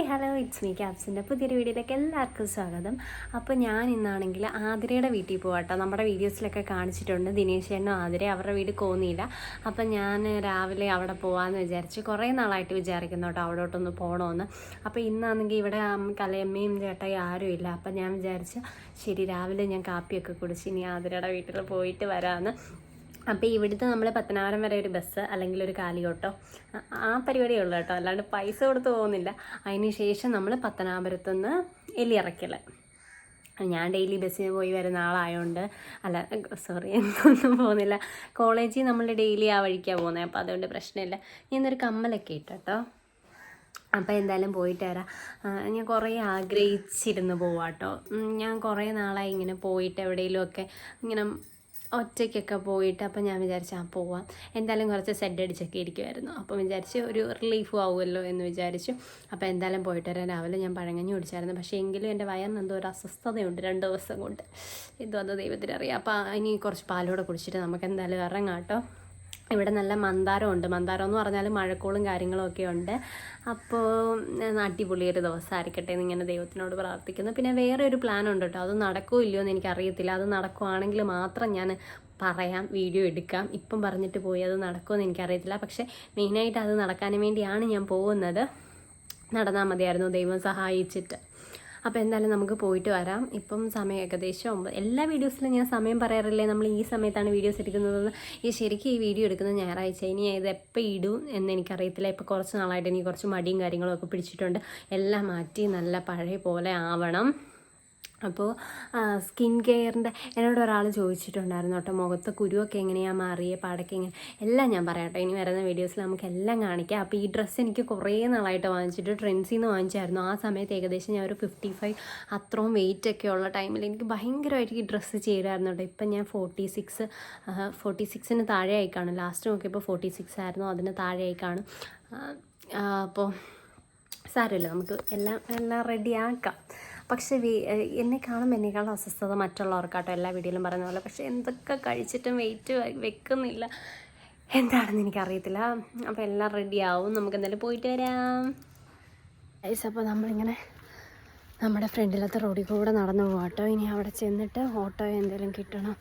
Hi hello it's me ക്യാപ്സിന്റെ പുതിയൊരു വീഡിയോയിലേക്ക് എല്ലാവർക്കും സ്വാഗതം. അപ്പോൾ ഞാൻ ഇന്നാണെങ്കിൽ ആതിരയുടെ വീട്ടിൽ പോവാട്ടോ. നമ്മുടെ വീഡിയോസിലൊക്കെ കാണിച്ചിട്ടുണ്ട് ദിനേശ് ചേട്ടനും ആതിര അവരുടെ വീട് കോന്നിയില്ല അപ്പം ഞാൻ രാവിലെ അവിടെ പോകാമെന്ന് വിചാരിച്ച് കുറേ നാളായിട്ട് വിചാരിക്കുന്നു കേട്ടോ അവിടോട്ടൊന്ന് പോകണമെന്ന് അപ്പോൾ ഇന്നാണെങ്കിൽ ഇവിടെ കലയമ്മയും ചേട്ടയും ആരും ഇല്ല. അപ്പം ഞാൻ വിചാരിച്ചു ശരി രാവിലെ ഞാൻ കാപ്പിയൊക്കെ കുടിച്ച് ഇനി ആതിരയുടെ വീട്ടിൽ പോയിട്ട് വരാമെന്ന് അപ്പോൾ ഇവിടുത്തെ നമ്മൾ പത്തനാപുരം വരെ ഒരു ബസ് അല്ലെങ്കിൽ ഒരു കാലിയോട്ടോ ആ- പരിപാടിയേ ഉള്ളൂ കേട്ടോ. അല്ലാണ്ട് പൈസ കൊടുത്ത് പോകുന്നില്ല. അതിന് ശേഷം നമ്മൾ പത്തനാപുരത്തു നിന്ന് എലിയിറക്കൽ ഞാൻ ഡെയിലി ബസ്സിന് പോയി വരുന്ന ആളായതുകൊണ്ട് അല്ല സോറി എന്നൊന്നും പോകുന്നില്ല. കോളേജിൽ നമ്മൾ ഡെയിലി ആ വഴിക്കാണ് പോകുന്നത് അപ്പോൾ അതുകൊണ്ട് പ്രശ്നമില്ല. ഞാൻ ഇന്നൊരു കമ്മലൊക്കെ ഇട്ടു കേട്ടോ. അപ്പോൾ എന്തായാലും പോയിട്ട് വരാം. ഞാൻ കുറേ ആഗ്രഹിച്ചിരുന്നു പോവാട്ടോ. ഞാൻ കുറേ നാളായി ഇങ്ങനെ പോയിട്ട് എവിടെയെങ്കിലുമൊക്കെ ഇങ്ങനെ ഒറ്റയ്ക്കൊക്കെ പോയിട്ട് അപ്പോൾ ഞാൻ വിചാരിച്ചു ആ പോവാം. എന്തായാലും കുറച്ച് സെഡ് അടിച്ചൊക്കെ ഇരിക്കുമായിരുന്നു അപ്പോൾ വിചാരിച്ച് ഒരു റിലീഫ് ആവുമല്ലോ എന്ന് വിചാരിച്ചു. അപ്പോൾ എന്തായാലും പോയിട്ട് വരാം. രാവിലെ ഞാൻ പഴങ്ങഞ്ഞു കുടിച്ചായിരുന്നു. പക്ഷേ എങ്കിലും എന്റെ വയറിന് എന്തോ ഒരു അസ്വസ്ഥതയുണ്ട് രണ്ട് ദിവസം കൊണ്ട്. എന്തോ അത് ദൈവത്തിനറിയാം. അപ്പോൾ ഇനി കുറച്ച് പാലോടെ കുടിച്ചിട്ട് നമുക്ക് എന്തായാലും ഇറങ്ങാം കേട്ടോ. ഇവിടെ നല്ല മന്ദാരമുണ്ട്. മന്ദാരം എന്ന് പറഞ്ഞാൽ മഴക്കോളും കാര്യങ്ങളും ഒക്കെ ഉണ്ട്. അപ്പോൾ അടിപൊളിയൊരു അടിപൊളി ദിവസമായിരിക്കട്ടെ എന്ന് ഇങ്ങനെ ദൈവത്തിനോട് പ്രാർത്ഥിക്കുന്നു. പിന്നെ വേറെ ഒരു പ്ലാൻ ഉണ്ട് കേട്ടോ. അത് നടക്കുമോ ഇല്ലയോ എന്ന് എനിക്കറിയത്തില്ല. അത് നടക്കുവാണെങ്കിൽ മാത്രം ഞാൻ പറയാം വീഡിയോ എടുക്കാം. ഇപ്പം പറഞ്ഞിട്ട് പോയി അത് നടക്കുമെന്ന് എനിക്കറിയത്തില്ല. പക്ഷേ മെയിനായിട്ട് അത് നടക്കാൻ വേണ്ടിയാണ് ഞാൻ പോകുന്നത്. നടന്നാൽ മതിയായിരുന്നു. ദൈവം സഹായിച്ചിട്ട്. അപ്പോൾ എന്തായാലും നമുക്ക് പോയിട്ട് വരാം. ഇപ്പം സമയം ഏകദേശം ഒമ്പത് എല്ലാ വീഡിയോസിലും ഞാൻ സമയം പറയാറില്ലേ? നമ്മൾ ഈ സമയത്താണ് വീഡിയോസ് എടുക്കുന്നതെന്ന്. ഈ ശരിക്കും ഈ വീഡിയോ എടുക്കുന്നത് ഞായറാഴ്ച ഇനി ഇത് എപ്പോൾ ഇടും എന്ന് എനിക്കറിയത്തില്ല. ഇപ്പോൾ കുറച്ച് നാളായിട്ട് എനിക്ക് കുറച്ച് മടിയും കാര്യങ്ങളും ഒക്കെ പിടിച്ചിട്ടുണ്ട്. എല്ലാം മാറ്റി നല്ല പഴയ പോലെ ആവണം. അപ്പോൾ സ്കിൻ കെയറിന്റെ എന്നോട് ഒരാൾ ചോദിച്ചിട്ടുണ്ടായിരുന്നു കേട്ടോ മുഖത്ത് കുരുവൊക്കെ എങ്ങനെയാണ് മാറിയ പാടൊക്കെ എങ്ങനെ എല്ലാം ഞാൻ പറയാം കേട്ടോ ഇനി വരുന്ന വീഡിയോസിൽ നമുക്ക് എല്ലാം കാണിക്കാം. അപ്പോൾ ഈ ഡ്രസ്സ് എനിക്ക് കുറേ നാളായിട്ട് വാങ്ങിച്ചിട്ട് ട്രെൻഡ്സിൽ നിന്ന് വാങ്ങിച്ചായിരുന്നു. ആ സമയത്ത് ഏകദേശം ഞാൻ ഒരു ഫിഫ്റ്റി ഫൈവ് അത്രയും വെയിറ്റ് ഒക്കെ ഉള്ള ടൈമിൽ എനിക്ക് ഭയങ്കരമായിട്ട് ഈ ഡ്രസ്സ് ചേരായിരുന്നു കേട്ടോ. ഇപ്പം ഞാൻ ഫോർട്ടി സിക്സ് ഫോർട്ടി സിക്സിന് താഴെ ആയി കാണും. ലാസ്റ്റ് നോക്കിയപ്പോൾ ഫോർട്ടി സിക്സ് ആയിരുന്നു അതിന് താഴെ ആയി കാണും അപ്പോൾ സാരമില്ല നമുക്ക് എല്ലാം എല്ലാം റെഡിയാക്കാം പക്ഷേ എന്നെ കാണുമ്പോൾ എന്നെക്കാളും അസ്വസ്ഥത മറ്റുള്ളവർക്കാട്ടോ എല്ലാ വീഡിയോയിലും പറയുന്ന പോലെ. പക്ഷേ എന്തൊക്കെ കഴിച്ചിട്ടും വെയിറ്റ് വെക്കുന്നില്ല. എന്താണെന്ന് എനിക്കറിയത്തില്ല. അപ്പോൾ എല്ലാം റെഡിയാവും നമുക്ക് എന്തായാലും പോയിട്ട് വരാം. ഐസ് അപ്പോൾ നമ്മളിങ്ങനെ നമ്മുടെ ഫ്രണ്ടിലത്തെ റോഡിൽ കൂടെ നടന്നു പോകാട്ടോ ഇനി അവിടെ ചെന്നിട്ട് ഓട്ടോ എന്തെങ്കിലും കിട്ടണം.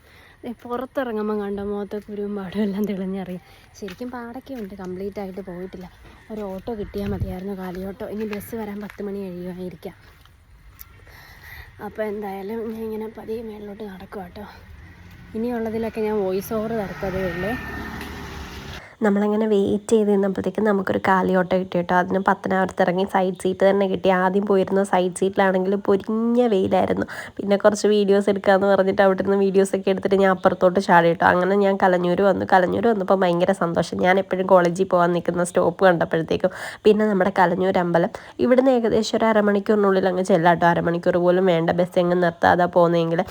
പുറത്തിറങ്ങുമ്പോൾ കണ്ട മുഖത്ത് കുരുവും പാടും എല്ലാം തെളിഞ്ഞറിയും. ശരിക്കും പാടൊക്കെ ഉണ്ട്. കംപ്ലീറ്റ് ആയിട്ട് പോയിട്ടില്ല. ഒരു ഓട്ടോ കിട്ടിയാൽ മതിയായിരുന്നു. കാലി ഓട്ടോ ഇനി ബസ് വരാൻ പത്ത് മണി കഴിയുമായിരിക്കാം. അപ്പോൾ എന്തായാലും ഞാൻ ഇങ്ങനെ പതിയെ മേളിലോട്ട് നടക്കും കേട്ടോ ഇനിയുള്ളതിലൊക്കെ ഞാൻ വോയിസ് ഓവർ തരത്തതേ ഉള്ളൂ. നമ്മളങ്ങനെ വെയിറ്റ് ചെയ്ത് നിന്നപ്പോഴത്തേക്കും നമുക്കൊരു കാലിയോട്ടം കിട്ടി കേട്ടോ. അതിന് പത്തനാപുരത്ത് ഇറങ്ങി സൈഡ് സീറ്റ് തന്നെ കിട്ടി. ആദ്യം പോയിരുന്ന സൈഡ് സീറ്റിലാണെങ്കിൽ പൊരിഞ്ഞ വെയിലായിരുന്നു. പിന്നെ കുറച്ച് വീഡിയോസ് എടുക്കാമെന്ന് പറഞ്ഞിട്ട് അവിടെ നിന്ന് വീഡിയോസൊക്കെ എടുത്തിട്ട് ഞാൻ അപ്പുറത്തോട്ട് ചാടി കേട്ടോ. അങ്ങനെ ഞാൻ കലഞ്ഞൂർ വന്നു. കലഞ്ഞൂർ വന്നപ്പോൾ ഭയങ്കര സന്തോഷം. ഞാൻ എപ്പോഴും കോളേജിൽ പോകാൻ നിൽക്കുന്ന സ്റ്റോപ്പ് കണ്ടപ്പോഴത്തേക്കും പിന്നെ നമ്മുടെ കലഞ്ഞൂർ അമ്പലം. ഇവിടുന്ന് ഏകദേശം ഒരു അരമണിക്കൂറിനുള്ളിൽ അങ്ങ് ചെല്ലാട്ടോ അരമണിക്കൂർ പോലും വേണ്ട. ബസ് എങ്ങ് നിർത്താതെ പോകുന്നതെങ്കിൽ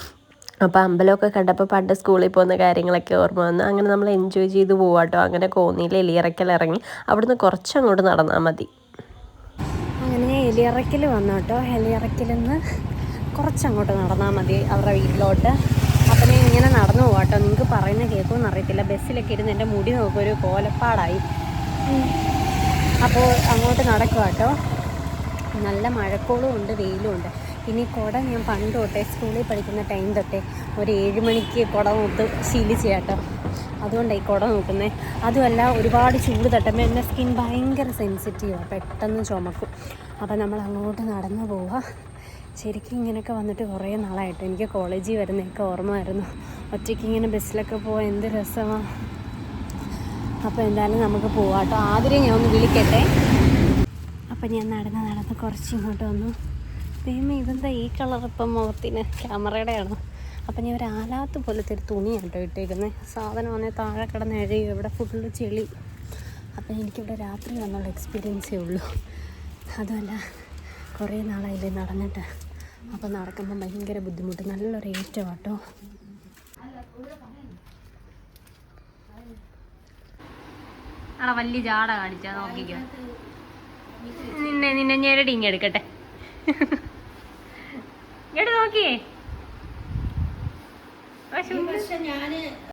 അപ്പോൾ അമ്പലമൊക്കെ കണ്ടപ്പോൾ പണ്ട് സ്കൂളിൽ പോകുന്ന കാര്യങ്ങളൊക്കെ ഓർമ്മ വന്നു അങ്ങനെ നമ്മൾ എൻജോയ് ചെയ്ത് പോവാട്ടോ അങ്ങനെ കോന്നിയിൽ എലിയിറക്കൽ ഇറങ്ങി. അവിടുന്ന് കുറച്ചങ്ങോട്ട് നടന്നാൽ മതി. അങ്ങനെ എലിയിറക്കൽ വന്നു കേട്ടോ എലിയിറക്കലിൽ നിന്ന് കുറച്ചങ്ങോട്ട് നടന്നാൽ മതി അവരുടെ വീട്ടിലോട്ട്. അപ്പം ഞാൻ ഇങ്ങനെ നടന്നു പോവാട്ടോ നിങ്ങൾക്ക് പറയുന്ന കേൾക്കുമെന്ന് അറിയത്തില്ല. ബസ്സിലൊക്കെ ഇരുന്ന് എന്റെ മുടി നോക്കും ഒരു കോലപ്പാടായി. അപ്പോൾ അങ്ങോട്ട് നടക്കുക കേട്ടോ നല്ല മഴക്കോളും ഉണ്ട് വെയിലും ഉണ്ട്. ഈ കുട ഞാൻ പണ്ട് തൊട്ടേ സ്കൂളിൽ പഠിക്കുന്ന ടൈം തൊട്ടേ ഒരു ഏഴ് മണിക്ക് കുട നോത്ത് ശീലിച്ച കേട്ടോ. അതുകൊണ്ടാണ് ഈ കുട നോക്കുന്നത് അതുമല്ല ഒരുപാട് ചൂട് തട്ടുമ്പോൾ എന്റെ സ്കിൻ ഭയങ്കര സെൻസിറ്റീവാണ് പെട്ടെന്ന് ചുമക്കും. അപ്പോൾ നമ്മൾ അങ്ങോട്ട് നടന്നു പോവുക ശരിക്കും ഇങ്ങനെയൊക്കെ വന്നിട്ട് കുറേ നാളായിട്ട്. എനിക്ക് കോളേജിൽ വരുന്നതൊക്കെ ഓർമ്മ വരുന്നു ഒറ്റയ്ക്ക് ഇങ്ങനെ ബസ്സിലൊക്കെ പോകാൻ എന്ത് രസമാണ് അപ്പോൾ എന്തായാലും നമുക്ക് പോവാം കേട്ടോ. ആദ്യം ഞാൻ ഒന്ന് വിളിക്കട്ടെ. അപ്പം ഞാൻ നടന്ന് നടന്ന് കുറച്ച് ഇങ്ങോട്ട് വന്നു. ദൈവമേ ഇതെന്താ ഈ കളർ ഇപ്പം മുഖത്തിന്? ക്യാമറയുടെ ആണ് അപ്പം ഞാൻ ഒരു ആലാത്ത് പോലത്തെ ഒരു തുണിയാണ് കേട്ടോ ഇട്ടേക്കുന്നത് സാധനം വന്നേ താഴെ കിടന്ന് എഴുതി ഇവിടെ ഫുള്ള് ചെളി. അപ്പം എനിക്കിവിടെ രാത്രി വന്നുള്ള എക്സ്പീരിയൻസേ ഉള്ളൂ. അതുമല്ല കുറേ നാളായില്ലേ നടന്നിട്ട്. അപ്പം നടക്കുമ്പോൾ ഭയങ്കര ബുദ്ധിമുട്ട്. നല്ലൊരു ഏറ്റവും കേട്ടോ ആളെ വലിയ ജാട കാണിച്ചാ നോക്കിക്കോ. നിന്നെ നിന്നെ ഞെരടി ഇങ്ങെടുക്കട്ടെ നോക്കിയേ. ഞാൻ